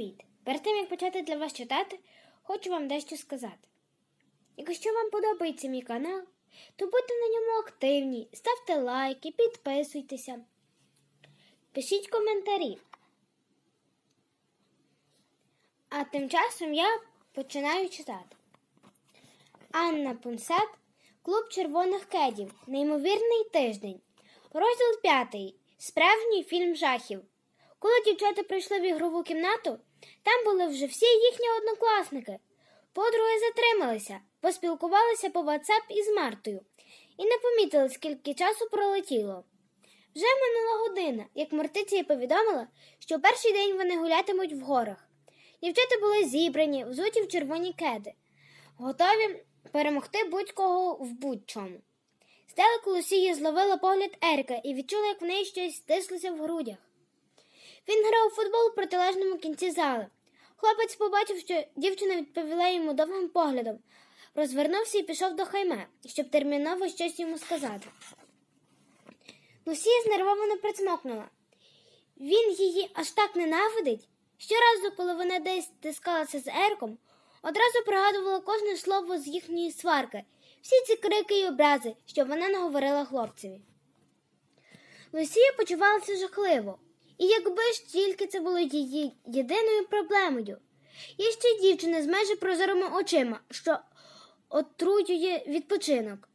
Привіт! Перед тим як почати для вас читати, хочу вам дещо сказати. Якщо вам подобається мій канал, то будьте на ньому активні, ставте лайки, підписуйтеся, пишіть коментарі. А тим часом я починаю читати. Анна Пунсет, Клуб червоних кедів. Неймовірний тиждень. Розділ п'ятий. Справжній фільм жахів. Коли дівчата прийшли в ігрову кімнату, там були вже всі їхні однокласники. Подруги затрималися, поспілкувалися по WhatsApp із Мартою і не помітили, скільки часу пролетіло. Вже минула година, як Мартиція повідомила, що перший день вони гулятимуть в горах. Дівчата були зібрані, взуті в червоні кеди, готові перемогти будь-кого в будь-чому. Здалеку Лусія зловила погляд Ерика і відчула, як в неї щось стислося в грудях. Він грав у футбол у протилежному кінці зали. Хлопець побачив, що дівчина відповіла йому довгим поглядом, розвернувся і пішов до хайме, щоб терміново щось йому сказати. Лусія знервовано прицмокнула. Він її аж так ненавидить. Щоразу, коли вона десь стискалася з Ерком, одразу пригадувала кожне слово з їхньої сварки, всі ці крики й образи, що вона наговорила хлопцеві. Лусія почувалася жахливо, і якби ж тільки це було її єдиною проблемою. Є ще дівчина з майже прозорими очима, що отруює відпочинок.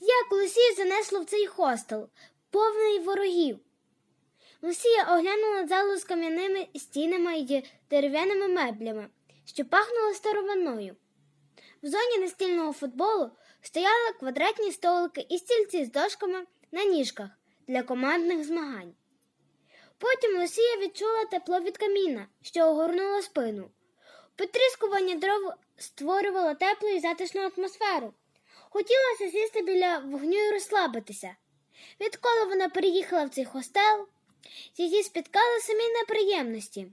Як Лусію занесло в цей хостел, повний ворогів. Лусія оглянула залу з кам'яними стінами і дерев'яними меблями, що пахнуло старовинною. В зоні настільного футболу стояли квадратні столики і стільці з дошками на ніжках для командних змагань. Потім Лусія відчула тепло від каміна, що огорнуло спину. Потріскування дров створювало теплу і затишну атмосферу. Хотілося сісти біля вогню і розслабитися. Відколи вона переїхала в цей хостел, її спіткали самі неприємності.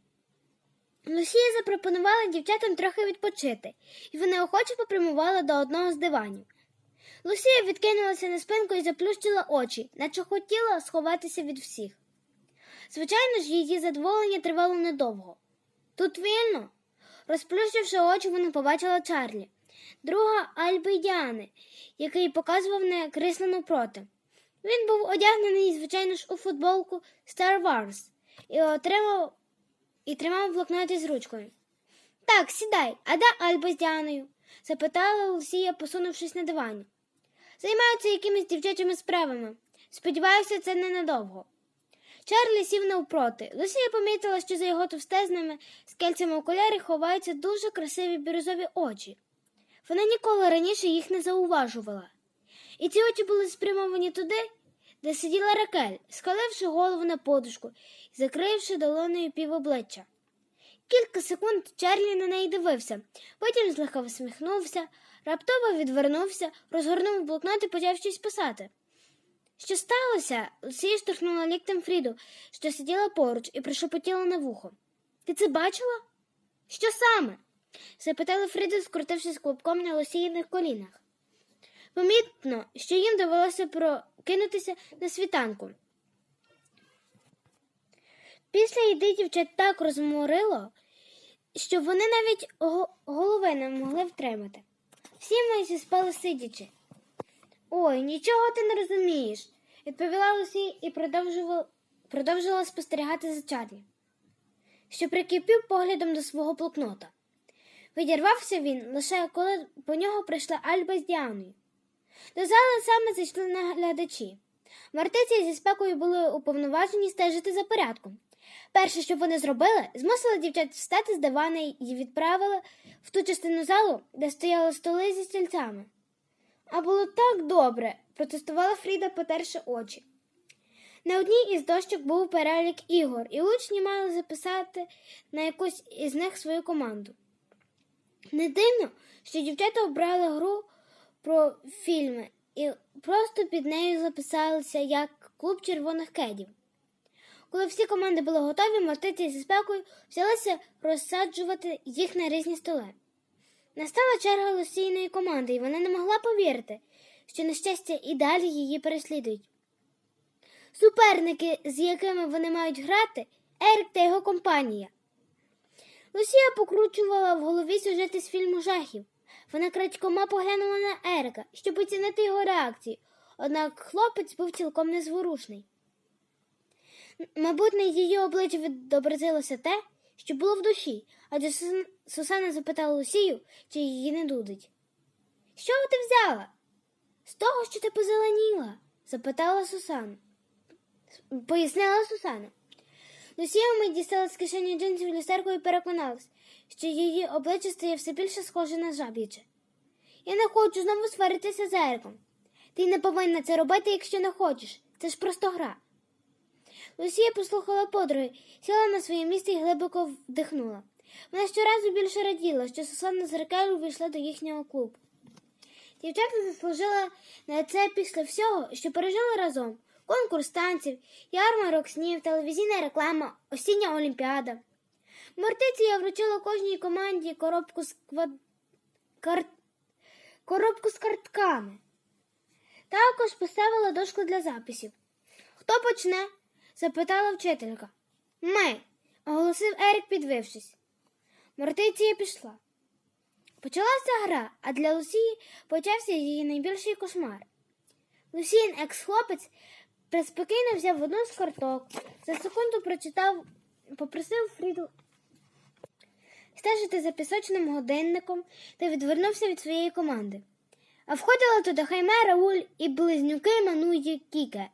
Лусія запропонувала дівчатам трохи відпочити, і вони охоче попрямували до одного з диванів. Лусія відкинулася на спинку і заплющила очі, наче хотіла сховатися від всіх. Звичайно ж, її задоволення тривало недовго. Тут вільно. Розплющивши очі, вона побачила Чарлі, друга Альби Діани, який показував на крісло навпроти. Він був одягнений, звичайно ж, у футболку Star Wars і отримав і тримав блокноти з ручкою. Так, сідай, а де Альба з Діаною? запитала Лусія, посунувшись на дивані. Займаються якимись дівчачими справами. Сподіваюся, це ненадовго. Чарлі сів навпроти. Лусія помітила, що за його товстезними скельцями окуляри ховаються дуже красиві бірюзові очі. Вона ніколи раніше їх не зауважувала. І ці очі були спрямовані туди, де сиділа Ракель, схиливши голову на подушку і закривши долоною півобличчя. Кілька секунд Чарлі на неї дивився, потім злегка всміхнувся, раптово відвернувся, розгорнув блокнот і почав щось писати. Що сталося? Лусія штовхнула ліктем Фріду, що сиділа поруч, і прошепотіла на вухо. Ти це бачила? Що саме? запитала Фріда, скрутившись клубком на Лусіїних колінах. Помітно, що їм довелося прокинутися на світанку. Після їди дівчат так розморило, що вони навіть голови не могли втримати. Всі майже спали сидячи. Ой, нічого ти не розумієш, відповіла Лусі і продовжувала, продовжила спостерігати за Чарлі, що прикипів поглядом до свого блокнота. Відірвався він лише коли по нього прийшла Альба з Діаною. До зали саме зайшли наглядачі. Мартиці зі спекою були уповноважені стежити за порядком. Перше, що вони зробили, змусили дівчат встати з дивана і відправили в ту частину залу, де стояли столи зі стільцями. А було так добре, протестувала Фріда, потерши очі. На одній із дощок був перелік ігор, і учні мали записати на якусь із них свою команду. Не дивно, що дівчата обрали гру про фільми і просто під нею записалися як клуб червоних кедів. Коли всі команди були готові, мартиці зі спекою взялися розсаджувати їх на різні столи. Настала черга Лусійної команди, і вона не могла повірити, що, на щастя, і далі її переслідують. Суперники, з якими вони мають грати, Ерик та його компанія. Лусія покручувала в голові сюжети з фільму жахів. Вона крадькома поглянула на Ерика, щоб оцінити його реакцію, однак хлопець був цілком незворушний. Мабуть, на її обличчі відобразилося те, що було в душі, адже Сусана запитала Лусію, чи її не дудить. Що ти взяла? З того, що ти позеленіла, запитала Сусана. Пояснила Сусана. Лусія вмить дістала з кишені джинсів люстерку і переконалась, що її обличчя стає все більше схоже на жаб'яче. Я не хочу знову сваритися з Ериком. Ти не повинна це робити, якщо не хочеш. Це ж просто гра. Лусія послухала подруги, сіла на своє місце і глибоко вдихнула. Вона щоразу більше раділа, що Сусанна з Ракель увійшла до їхнього клубу. Дівчата заслужила на це після всього, що пережили разом. Конкурс танців, ярмарок снів, телевізійна реклама, осіння олімпіада. Мортиція вручила кожній команді коробку з квад... кар... коробку з картками. Також поставила дошку для записів. Хто почне? Запитала вчителька. Ми, оголосив Ерік, підвившись. Мортиція пішла. Почалася гра, а для Лусії почався її найбільший кошмар. Лусіїн екс-хлопець приспокійно взяв одну з карток, за секунду прочитав, попросив Фріду стежити за пісочним годинником та відвернувся від своєї команди. А входила туди Хайме, Рауль і близнюки Ману і Кіке,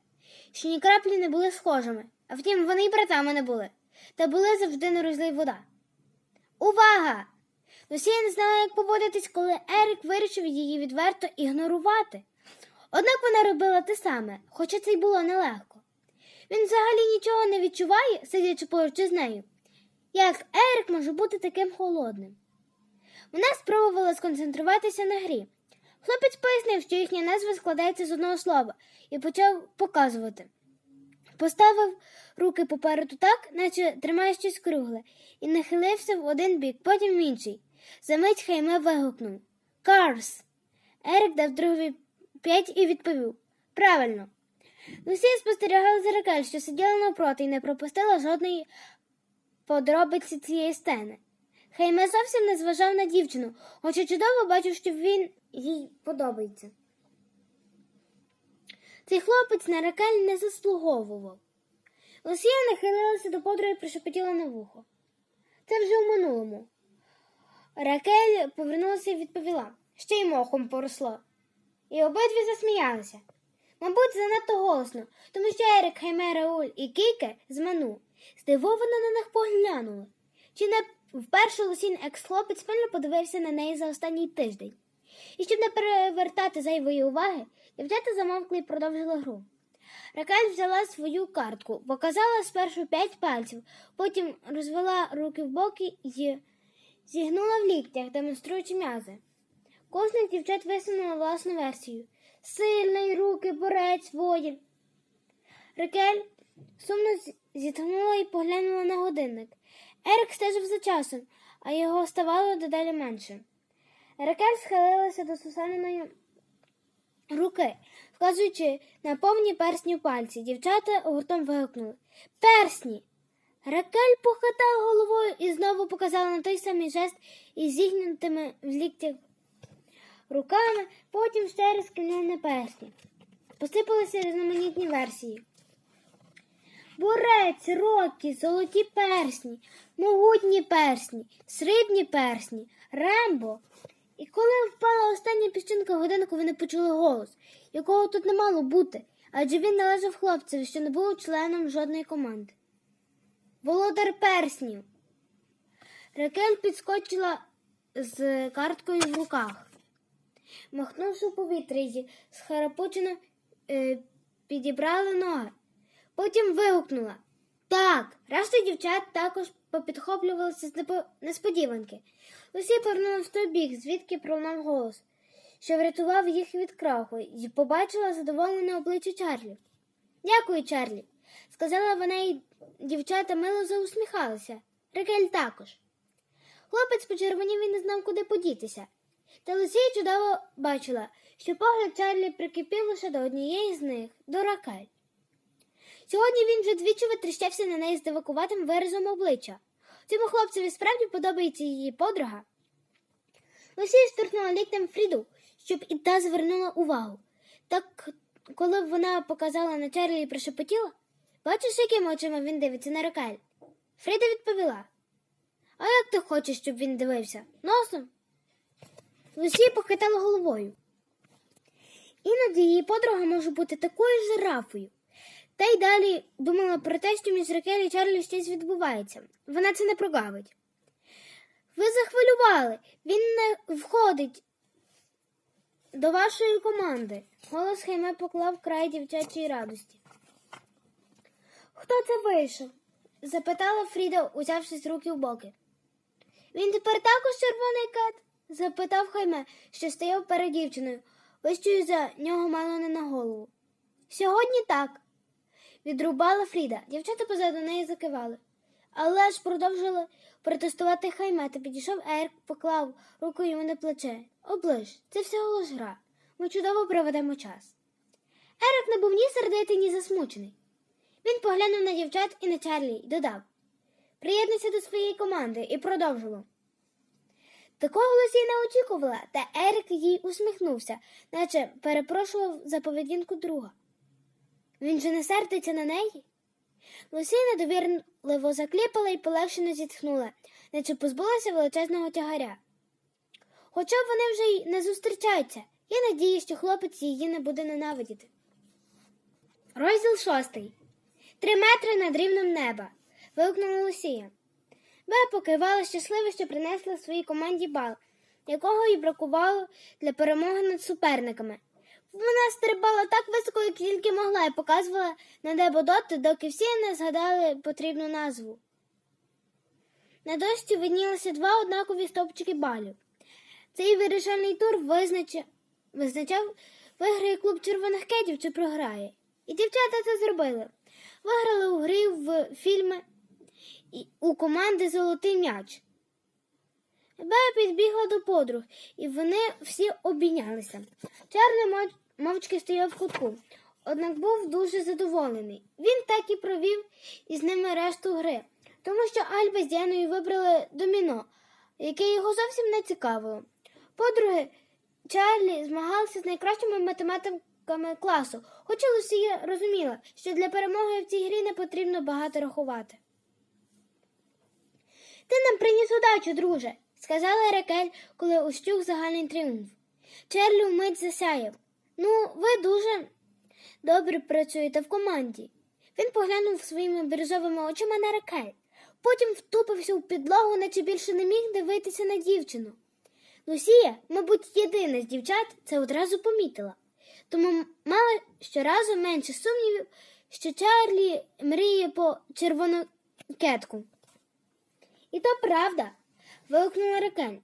що ні краплі не були схожими, а втім, вони й братами не були, та були завжди на розлій вода. Увага! Лусія не знала, як поводитись, коли Ерік вирішив її відверто ігнорувати. Однак вона робила те саме, хоча це й було нелегко. Він взагалі нічого не відчуває, сидячи поруч із нею. Як Ерік може бути таким холодним? Вона спробувала сконцентруватися на грі. Хлопець пояснив, що їхня назва складається з одного слова, і почав показувати. Поставив руки попереду так, наче тримає щось кругле, і нахилився в один бік, потім в інший. Замить Хайме вигукнув Карс. Ерік дав другові п'ять і відповів Правильно. Лусія спостерігала за Ракель, що сиділа навпроти і не пропустила жодної подробиці цієї сцени. Хайме зовсім не зважав на дівчину, хоча чудово бачив, що він їй подобається. Цей хлопець на Ракель не заслуговував. Лусія нахилилася до подруги і прошепотіла на вухо. Це вже в минулому. Ракель повернулася і відповіла, ще й мохом поросло. І обидві засміялися. Мабуть, занадто голосно, тому що Ерик, Хайме, Рауль і Кіке з Ману здивовано на них поглянули. Чи не вперше Лусін екс-хлопець пильно подивився на неї за останній тиждень. І щоб не перевертати зайвої уваги, дівчата замовкли і продовжили гру. Ракель взяла свою картку, показала спершу п'ять пальців, потім розвела руки в боки і зігнула в ліктях, демонструючи м'язи. Кожна дівчат висунула власну версію. Сильний, руки, борець, воїн. Ракель сумно зітхнула і поглянула на годинник. Ерик стежив за часом, а його ставало дедалі менше. Ракель схилилася до Сусаниної руки, вказуючи на повні персні пальці. Дівчата гуртом вигукнули Персні! Ракель похитала головою і знову показала на той самий жест із зігнутими в ліктях руками, потім ще раз на персні. Посипалися різноманітні версії. Борець, рокі, золоті персні, могутні персні, срібні персні, рембо. І коли впала остання піщинка годинку, вони почули голос, якого тут не мало бути, адже він належав хлопцеві, що не був членом жодної команди. Володар перснів. Ракель підскочила з карткою в руках. Махнувши в повітря її, схарапучено е, підібрали ноги. Потім вигукнула Так. Решта дівчат також попідхоплювалися з несподіванки. Усі повернули в той бік, звідки пролунав голос, що врятував їх від краху, і побачила задоволене обличчя Чарлі. Дякую, Чарлі, сказала вона, і дівчата мило заусміхалися. Рикель також. Хлопець почервонів і не знав, куди подітися. Та Лусія чудово бачила, що погляд Чарлі прикипів лише до однієї з них, до Ракель. Сьогодні він вже двічі витріщався на неї з дивакуватим виразом обличчя. Цьому хлопцеві справді подобається її подруга. Лусія штурхнула ліктем Фріду, щоб і та звернула увагу. Так, коли вона показала на Чарлі і прошепотіла, бачиш, якими очима він дивиться на Ракель? Фріда відповіла. А як ти хочеш, щоб він дивився? Носом? Лусія похитала головою. Іноді її подруга може бути такою жирафою. Та й далі думала про те, що між Ракель і Чарлі щось відбувається. Вона це не прогавить. Ви захвилювали. Він не входить до вашої команди. Голос Хайме поклав край дівчачої радості. Хто це вийшов? запитала Фріда, узявшись руки в боки. Він тепер також червоний кет? запитав Хайме, що стояв перед дівчиною, вищою за нього мало не на голову. Сьогодні так, відрубала Фріда. Дівчата позаду неї закивали. Але ж продовжили протестувати Хайме та підійшов Ерк, поклав руку йому на плече. Оближ, це всього лиш гра. Ми чудово проведемо час. Ерик не був ні сердитий, ні засмучений. Він поглянув на дівчат і на Чарлі й додав Приєднуйся до своєї команди і продовжував. Такого Лусі не очікувала, та Ерик їй усміхнувся, наче перепрошував за поведінку друга. Він же не сердиться на неї? Лусі недовірливо закліпала і полегшено зітхнула, наче позбулася величезного тягаря. Хоча б вони вже й не зустрічаються, я надію, що хлопець її не буде ненавидіти. Розділ шостий. Три метри над рівнем неба. вигукнула Лусія. Бея покивала щасливо, що принесла своїй команді бал, якого їй бракувало для перемоги над суперниками. Вона стрибала так високо, як тільки могла, і показувала на небо доти, доки всі не згадали потрібну назву. На дошці виднілися два однакові стовпчики балів. Цей вирішальний тур визначав, визначав, виграє клуб червоних кетів чи програє. І дівчата це зробили. Виграли у грі в фільми і у команди Золотий м'яч. Бея підбігла до подруг, і вони всі обійнялися. Чарлі мов- мовчки стояв в кутку, однак був дуже задоволений. Він так і провів із ними решту гри, тому що Альба з Діаною вибрали доміно, яке його зовсім не цікавило. Подруги Чарлі змагалися з найкращими математиками класу, хоча Лусія розуміла, що для перемоги в цій грі не потрібно багато рахувати. Ти нам приніс удачу, друже, сказала Ракель, коли ущух загальний тріумф. Чарлі вмить засяяв. Ну, ви дуже добре працюєте в команді. Він поглянув своїми біржовими очима на Ракель, потім втупився в підлогу, наче більше не міг дивитися на дівчину. Лусія, мабуть, єдина з дівчат це одразу помітила, тому мала щоразу менше сумнівів, що Чарлі мріє по червонокетку. І то правда, вигукнула Ракель,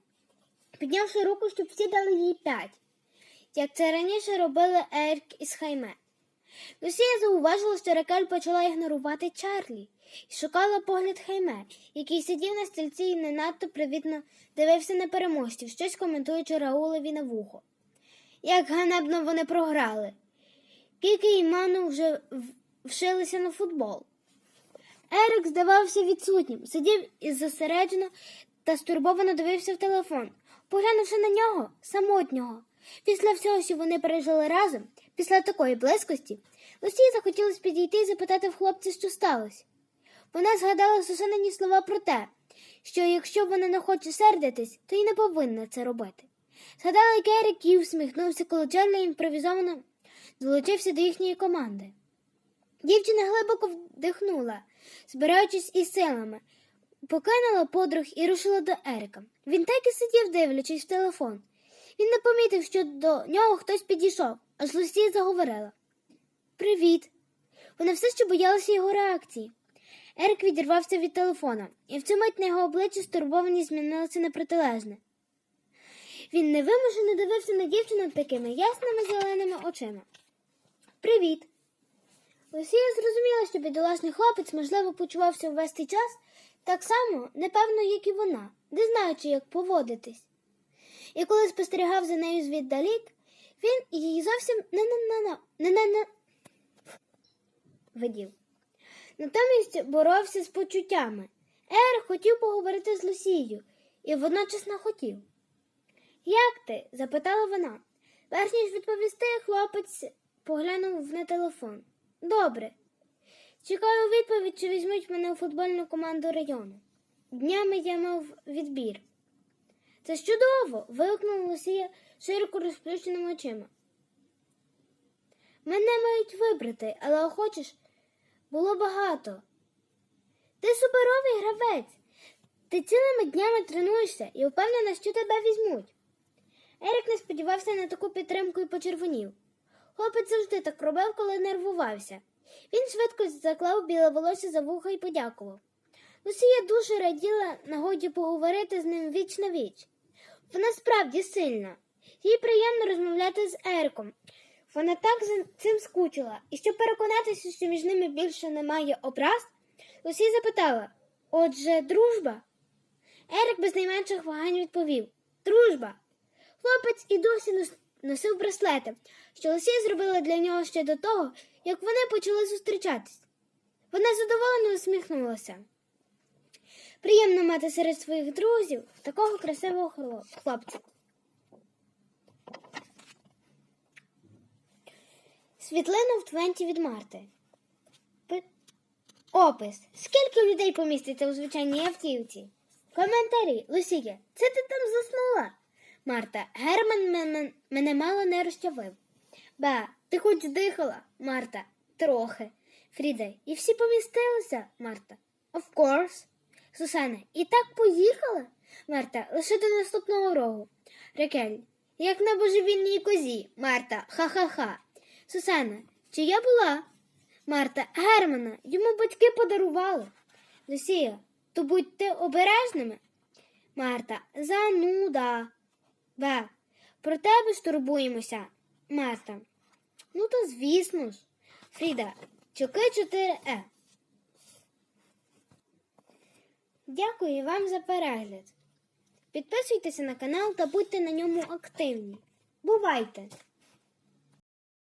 піднявши руку, щоб всі дали їй п'ять, як це раніше робили Ерк із Хайме. Лусія зауважила, що Ракель почала ігнорувати Чарлі і шукала погляд Хайме, який сидів на стільці і не надто привітно дивився на переможців, щось коментуючи Раулеві на вухо. Як ганебно вони програли. Кілька іману вже в- вшилися на футбол. Ерик здавався відсутнім, сидів і зосереджено та стурбовано дивився в телефон, поглянувши на нього, самотнього. Після всього, що вони пережили разом, після такої близькості, Лусі захотілося підійти і запитати в хлопця, що сталося. Вона згадала Сусанині слова про те, що якщо вона не хоче сердитись, то й не повинна це робити. Згадала, як Ерик і всміхнувся, коли Чарлі імпровізовано долучився до їхньої команди. Дівчина глибоко вдихнула, збираючись із силами, покинула подруг і рушила до Ерика. Він так і сидів, дивлячись в телефон. Він не помітив, що до нього хтось підійшов, аж Лусі заговорила. Привіт. Вона все ще боялася його реакції. Ерик відірвався від телефона, і в цю мить на його обличчі стурбовані змінилося на протилежне. Він невимушено дивився на дівчину такими ясними зеленими очима. Привіт. Лусія зрозуміла, що бідолашний хлопець, можливо, почувався ввесь цей час так само, непевно, як і вона, не знаючи, як поводитись. І коли спостерігав за нею звіддалік, він її зовсім не не на не видів. Натомість боровся з почуттями. Ер хотів поговорити з Лусією і водночас не хотів. Як ти? запитала вона. Перш ніж відповісти, хлопець поглянув на телефон. Добре. Чекаю відповідь, чи візьмуть мене у футбольну команду району. Днями я мав відбір. Це чудово. вигукнула Лусія широко розплющеними очима. Мене мають вибрати, але охочеш було багато. Ти суперовий гравець. Ти цілими днями тренуєшся і впевнена, що тебе візьмуть. Ерік не сподівався на таку підтримку і почервонів. Хлопець завжди так робив, коли нервувався. Він швидко заклав біле волосся за вуха і подякував. Лусія дуже раділа нагоді поговорити з ним віч на віч. Вона справді сильна. Їй приємно розмовляти з Ерком. Вона так за цим скучила, і щоб переконатися, що між ними більше немає образ, Лусі запитала Отже, дружба? Ерик без найменших вагань відповів Дружба. Хлопець і досі носив браслети, що Лусія зробила для нього ще до того, як вони почали зустрічатись. Вона задоволено усміхнулася. Приємно мати серед своїх друзів такого красивого хло- хлопця. Світлина в Твенті від Марти. Пи- Опис. Скільки людей поміститься у звичайній автівці? Коментарі. Лусія, це ти там заснула? Марта. Герман мене, мене мало не розчавив. Ба, ти хоч дихала? Марта. Трохи. Фріда. І всі помістилися? Марта. Of course. Сусана. І так поїхала? Марта. Лише до наступного рогу. Ракель. Як на божевільній козі. Марта. Ха-ха-ха. Сусана. Чи я була? Марта. Германа. Йому батьки подарували. Лусія. То будьте обережними. Марта. Зануда. Б. Про тебе ж турбуємося. Марта. Ну то звісно ж. Фріда. Чоки 4Е. Дякую вам за перегляд. Підписуйтеся на канал та будьте на ньому активні. Бувайте!